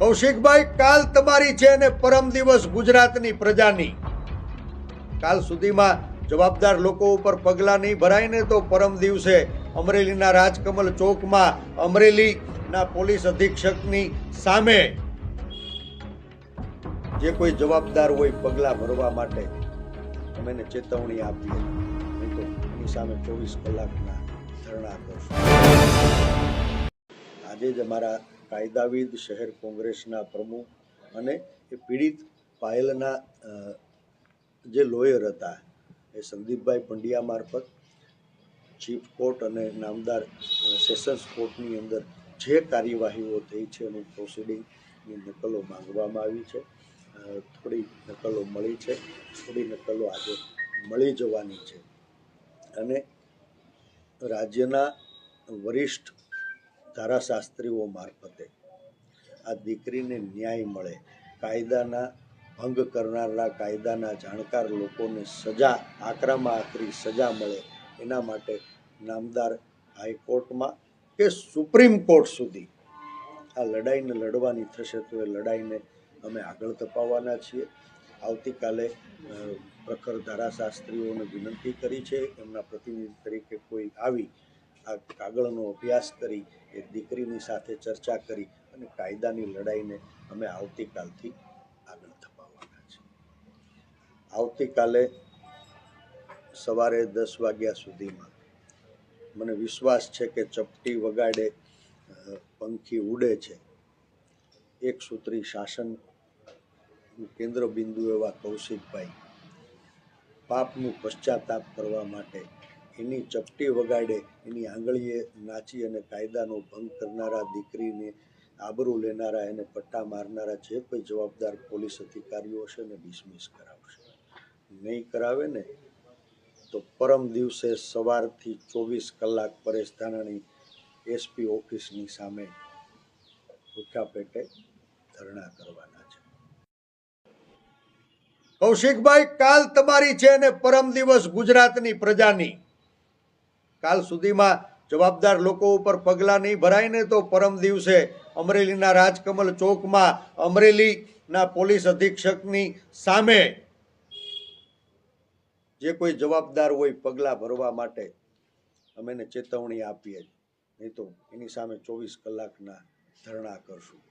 કૌશિકભાઈ, કાલ તમારી છે અને પરમ દિવસ ગુજરાતની પ્રજાની. કાલ સુધીમાં જવાબદાર લોકો ઉપર પગલાં નહીં ભરાય ને તો પરમ દિવસે અમરેલીના રાજકમલ ચોકમાં અમરેલીના પોલીસ અધિક્ષકની સામે જે કોઈ જવાબદાર હોય પગલાં ભરવા માટે અમે એને ચેતવણી આપીએ. નહીં તો એની સામે ચોવીસ કલાકના ધરણા કરશું. આજે જ અમારા કાયદાવિદ શહેર કોંગ્રેસના પ્રમુખ અને એ પીડિત પાયલના જે લોયર હતા, એ સંદીપભાઈ પંડ્યા મારફત ચીફ કોર્ટ અને નામદાર સેશન્સ કોર્ટની અંદર જે કાર્યવાહીઓ થઈ છે એનું પ્રોસિડિંગની નકલો માંગવામાં આવી છે. થોડી નકલો મળી છે. થોડી નકલો આજે મળી જવાની છે. અને રાજ્યના વરિષ્ઠ ધારાશાસ્ત્રીઓ મારફતે આ દીકરીને ન્યાય મળે. કાયદાના ભંગ કરનારા કાયદાના જાણકાર લોકોને સજા, આકરામાં આકરી સજા મળે. એના માટે નામદાર હાઈકોર્ટમાં કે સુપ્રીમ કોર્ટ સુધી આ લડાઈને લડવાની થશે તો એ લડાઈને અમે આગળ ધપાવવાના છીએ. આવતીકાલે પ્રખર ધારાશાસ્ત્રીઓને વિનંતી કરી છે. એમના પ્રતિનિધિ તરીકે કોઈ આવી આ કાગળનો અભ્યાસ કરી, એ દીકરીની સાથે ચર્ચા કરી અને કાયદાની લડાઈને અમે આવતીકાલથી આગળ ધપાવવાના છીએ. આવતીકાલે સવારે દસ વાગ્યા સુધીમાં મને વિશ્વાસ છે કે ચપટી વગાડે પંખી ઉડે છે. એક સૂત્રી શાસન કેન્દ્ર બિંદુ એવા કૌશિકભાઈ પાપનું પશ્ચાતાપ કરવા માટે એની ચપટી વગાડે, એની આંગળીએ નાચી અને કાયદાનો ભંગ કરનારા દીકરીને આબરૂ લેનારા, એને પટ્ટા મારનારા જે કોઈ જવાબદાર પોલીસ અધિકારીઓ હશે ને ડિસમિસ કરાવશે. નહીં કરાવે ને, તો પરમ દિવસે સવારથી ચોવીસ કલાક પરેશ ધાનાણી એસપી ઓફિસની સામે ભૂખ્યા પેટે ધરણા કરવાના છે. કૌશિકભાઈ, કાલ તમારી છે અને પરમ દિવસ ગુજરાતની પ્રજાની. કાલ સુધીમાં જવાબદાર લોકો ઉપર પગલાં નહીં ભરાય ને તો પરમ દિવસે અમરેલીના રાજકમલ ચોકમાં અમરેલીના પોલીસ અધિક્ષકની સામે જે કોઈ જવાબદાર હોય પગલાં ભરવા માટે અમે એને ચેતવણી આપીએ નહીં તો એની સામે ચોવીસ કલાકના ધરણા કરશું.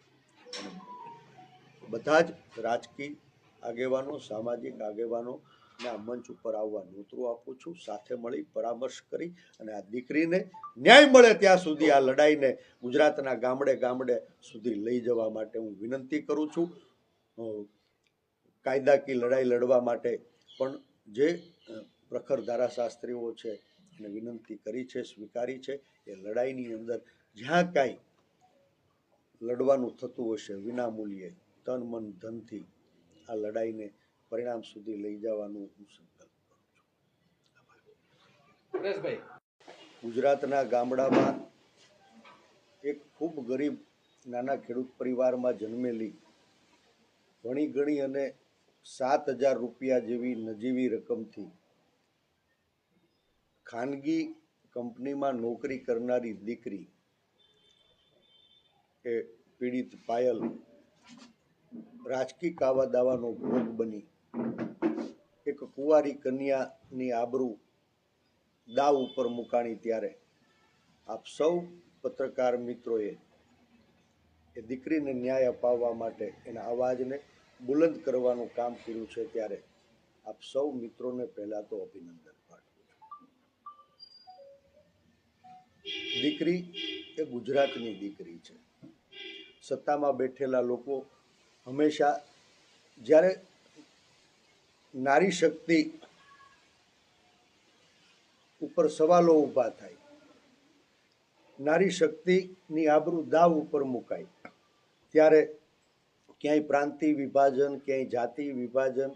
બધા જ રાજકીય આગેવાનો, સામાજિક આગેવાનો ને મંચ ઉપર આવવા નોતરું આપું છું. સાથે મળી પરામર્શ કરી અને આ દીકરીને ન્યાય મળે ત્યાં સુધી આ લડાઈને ગુજરાતના ગામડે ગામડે સુધી લઈ જવા માટે હું વિનંતી કરું છું. કાયદાકીય લડાઈ લડવા માટે પણ જે પ્રખર ધારાશાસ્ત્રીઓ છે એને વિનંતી કરી છે, સ્વીકારી છે, એ લડાઈની અંદર જ્યાં કાંઈ લડવાનું થતું હશે વિના મૂલ્યે તન મન ધનથી આ લડાઈને પરિણામ સુધી લઈ જવાનું હું સંકલ્પ કરું છું. પરેશભાઈ ગુજરાતના ગામડામાં એક ખૂબ ગરીબ નાના ખેડૂત પરિવારમાં જન્મેલી ભણી ગણી અને સાત હજાર રૂપિયા જેવી નજીવી રકમથી ખાનગી કંપનીમાં નોકરી કરનારી દીકરી એ પીડિત પાયલ રાજકીય કાવા દાવાનો ભોગ બની. એક કુંવારી કન્યાની આબરૂ દાવ ઉપર મુકાણી ત્યારે આપ સૌ પત્રકાર મિત્રોએ એ દીકરીને ન્યાય અપાવવા માટે એના અવાજને બુલંદ કરવાનું કામ કર્યું છે ત્યારે આપ સૌ મિત્રોને પહેલાં તો અભિનંદન પાઠવું છું. દીકરી એ ગુજરાતની દીકરી છે. સત્તામાં બેઠેલા લોકો હંમેશા જ્યારે નારી શક્તિ ઉપર સવાલો ઊભા થાય. નારી શક્તિની આબરૂ દાવ ઉપર મુકાય. ત્યારે ક્યાંય પ્રાંતિય વિભાજન, ક્યાંય જાતિ વિભાજન,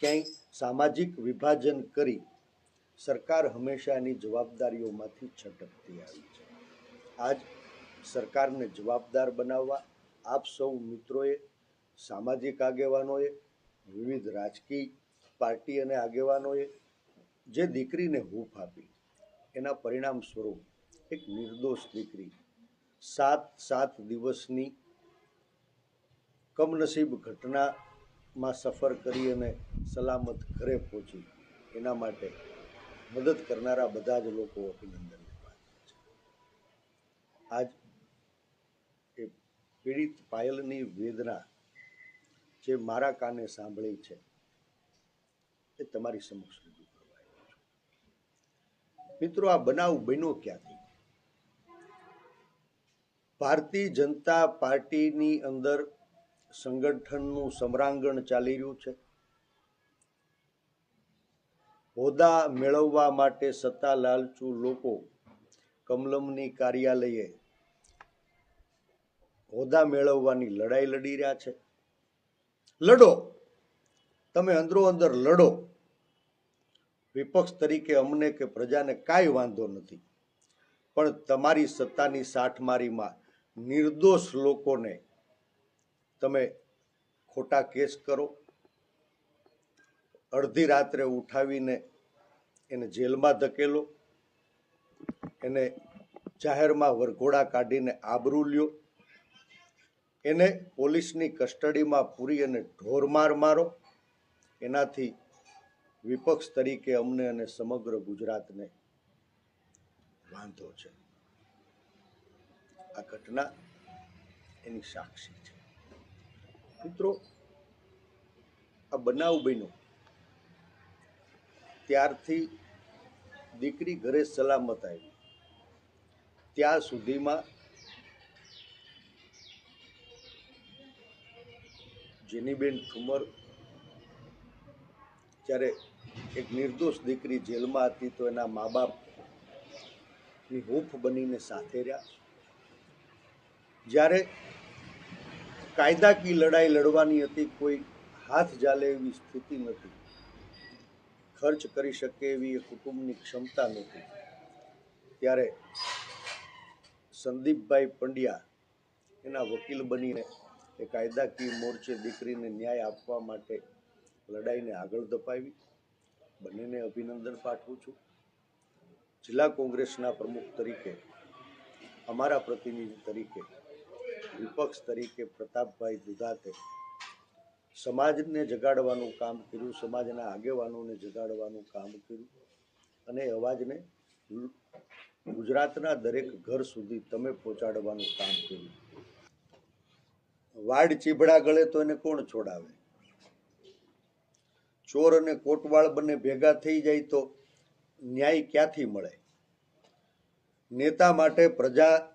ક્યાંય સામાજિક વિભાજન કરી સરકાર હંમેશા એની જવાબદારીઓમાંથી છટકતી આવી છે. આજ સરકારને જવાબદાર બનાવવા આપ સૌ મિત્રોએ, સામાજિક આગેવાનોએ વિવિધ રાજકીય પાર્ટી અને આગેવાનોએ જે દીકરીને હૂફ આપી, એના પરિણામ સ્વરૂપ એક નિર્દોષ દીકરી સાત સાત દિવસની કમનસીબ ઘટનામાં સફર કરી અને સલામત ઘરે પહોંચી. એના માટે મદદ કરનારા બધા જ લોકો અભિનંદન આજ એ પીડિત પાયલની વેદના જે મારા કાને સાંભળી છે, એ તમારી સમક્ષ રજૂ કરવા મિત્રો, આ બનાવ બન્યો ક્યાંથી? ભારતીય જનતા પાર્ટીની અંદર સંગઠનનું સમરાંગણ ચાલી રહ્યું છે. હોદ્દા મેળવવા માટે સત્તા લાલચુ લોકો કમલમની કાર્યાલયે હોદ્દા મેળવવાની લડાઈ લડી રહ્યા છે. લડો. તમે અંદરો અંદર લડો. વિપક્ષ તરીકે અમને કે પ્રજાને કાંઈ વાંધો નથી. પણ તમારી સત્તાની સાઠમારીમાં નિર્દોષ લોકોને તમે ખોટા કેસ કરો. અડધી રાત્રે ઉઠાવીને એને જેલમાં ધકેલો. એને જાહેરમાં વરઘોડા કાઢીને આબરૂ લ્યો. એને પોલીસની કસ્ટડીમાં પૂરી અને ઢોરમાર મારો. એનાથી વિપક્ષ તરીકે અમને અને સમગ્ર ગુજરાતને વાંધો છે. આ ઘટના એની સાક્ષી છે. મિત્રો, આ બનાવ બન્યો ત્યારથી દીકરી ઘરે સલામત આવી. ત્યાં સુધીમાં જેનીબેન ઠુમર જ્યારે એક નિર્દોષ દીકરી જેલમાં હતી તો એના મા બાપની હૂંફ બનીને સાથે રહ્યા. જ્યારે કાયદાકીય લડાઈ લડવાની હતી, કોઈ હાથ જાલે એવી સ્થિતિ નથી ખર્ચ કરી શકે એવી એ કુટુંબની ક્ષમતા નથી ત્યારે સંદીપભાઈ પંડ્યા એના વકીલ બનીને એ કાયદાકીય મોરચે દીકરીને ન્યાય આપવા માટે લડાઈને આગળ ધપાવી. બંનેને અભિનંદન પાઠવું છું. જિલ્લા કોંગ્રેસના પ્રમુખ તરીકે, અમારા પ્રતિનિધિ તરીકે, વિપક્ષ તરીકે પ્રતાપભાઈ દુધાતે સમાજને જગાડવાનું કામ કર્યું, સમાજના આગેવાનોને જગાડવાનું કામ કર્યું અને અવાજને ગુજરાતના દરેક ઘર સુધી તમે પહોંચાડવાનું કામ કર્યું. વાડ ચીભડા ગળે તો એને કોણ છોડાવે? ચોર અને કોટવાળ બંને ભેગા થઈ જાય તો ન્યાય ક્યાંથી મળે? નેતા માટે પ્રજા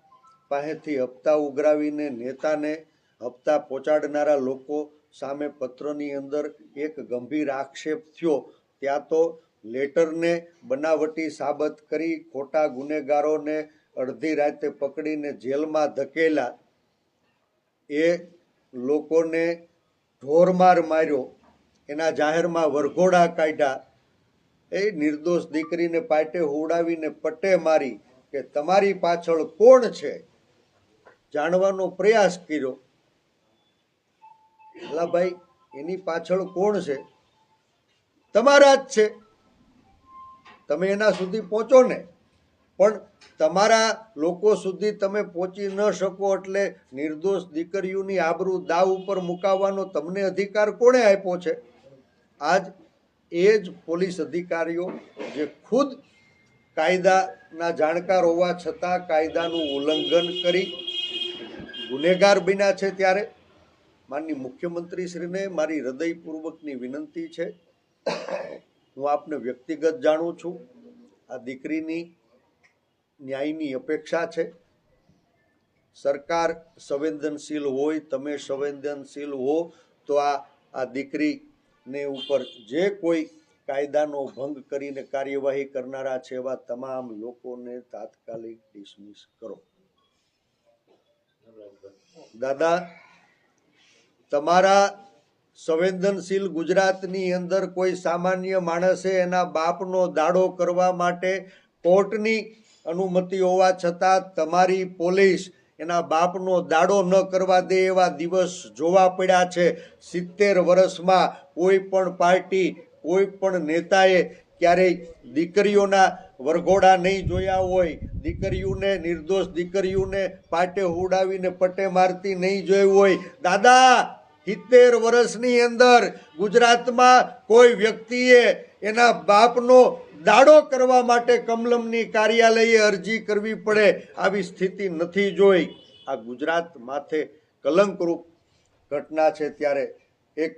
પાસેથી હપ્તા ઉઘરાવીને નેતાને હપ્તા પહોંચાડનારા લોકો સામે પત્રની અંદર એક ગંભીર આક્ષેપ થયો. ત્યાં તો લેટરને બનાવટી સાબત કરી ખોટા ગુનેગારોને અડધી રાતે પકડીને જેલમાં ધકેલા એ લોકોને ઢોરમાર માર્યો, એના જાહેરમાં વરઘોડા કાઢ્યા. એ નિર્દોષ દીકરીને પાટે હોડાવીને પટ્ટે મારી કે તમારી પાછળ કોણ છે? જાણવાનો પ્રયાસ કર્યો. એટલા ભાઈ, એની પાછળ કોણ છે? તમારા જ છે. તમે એના સુધી પહોંચો ને. પણ તમારા લોકો સુધી તમે પહોંચી ન શકો એટલે નિર્દોષ દીકરીઓની આબરૂ દાવ ઉપર મુકાવવાનો તમને અધિકાર કોણે આપ્યો છે? આજ એ જ પોલીસ અધિકારીઓ જે ખુદ કાયદાના જાણકાર હોવા છતાં કાયદાનું ઉલ્લંઘન કરી ગુનેગાર બન્યા છે ત્યારે. માનની મુખ્યમંત્રીશ્રીને મારી હૃદયપૂર્વકની વિનંતી છે. હું આપને વ્યક્તિગત જાણું છું. આ દીકરીની ન્યાયની અપેક્ષા છે. સરકાર સંવેદનશીલ હોય, તમે સંવેદનશીલ હો, તો આ આ દીકરીને ઉપર જે કોઈ કાયદાનો ભંગ કરીને કાર્યવાહી કરનારા છે એવા તમામ લોકોને તાત્કાલિક ડિસમિસ કરો. દાદા, તમારા સંવેદનશીલ ગુજરાતની અંદર કોઈ સામાન્ય માણસે એના બાપનો દાડો કરવા માટે કોર્ટની અનુમતિ હોવા છતાં તમારી પોલીસ એના બાપનો દાડો ન કરવા દે એવા દિવસ જોવા પડ્યા છે. સિત્તેર વર્ષમાં કોઈ પણ પાર્ટી, કોઈ પણ નેતાએ ક્યારેય દીકરીઓના વરઘોડા નહીં જોયા હોય. દીકરીઓને નિર્દોષ દીકરીઓને પાટે ઉડાવીને પટે મારતી નહીં જોઈ હોય. દાદા, સિત્તેર વર્ષની અંદર ગુજરાતમાં કોઈ વ્યક્તિએ એના બાપનો દાડો કરવા માટે કમલમની કાર્યાલયે અરજી કરવી પડે આવી સ્થિતિ નથી જોઈ. આ ગુજરાત માથે કલંકરૂપ ઘટના છે ત્યારે એક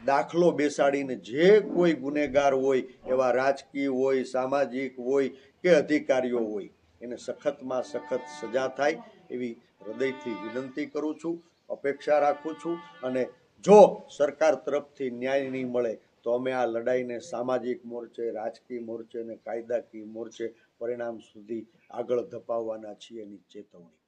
દાખલો બેસાડીને જે કોઈ ગુનેગાર હોય, એવા રાજકીય હોય, સામાજિક હોય કે અધિકારીઓ હોય, એને સખતમાં સખત સજા થાય એવી હૃદયથી વિનંતી કરું છું, અપેક્ષા રાખું છું અને જો સરકાર તરફથી ન્યાય નહીં મળે તો અમે આ લડાઈને સામાજિક મોરચે, રાજકીય મોરચે અને કાયદાકીય મોરચે પરિણામ સુધી આગળ ધપાવવાના છીએ એની ચેતવણી.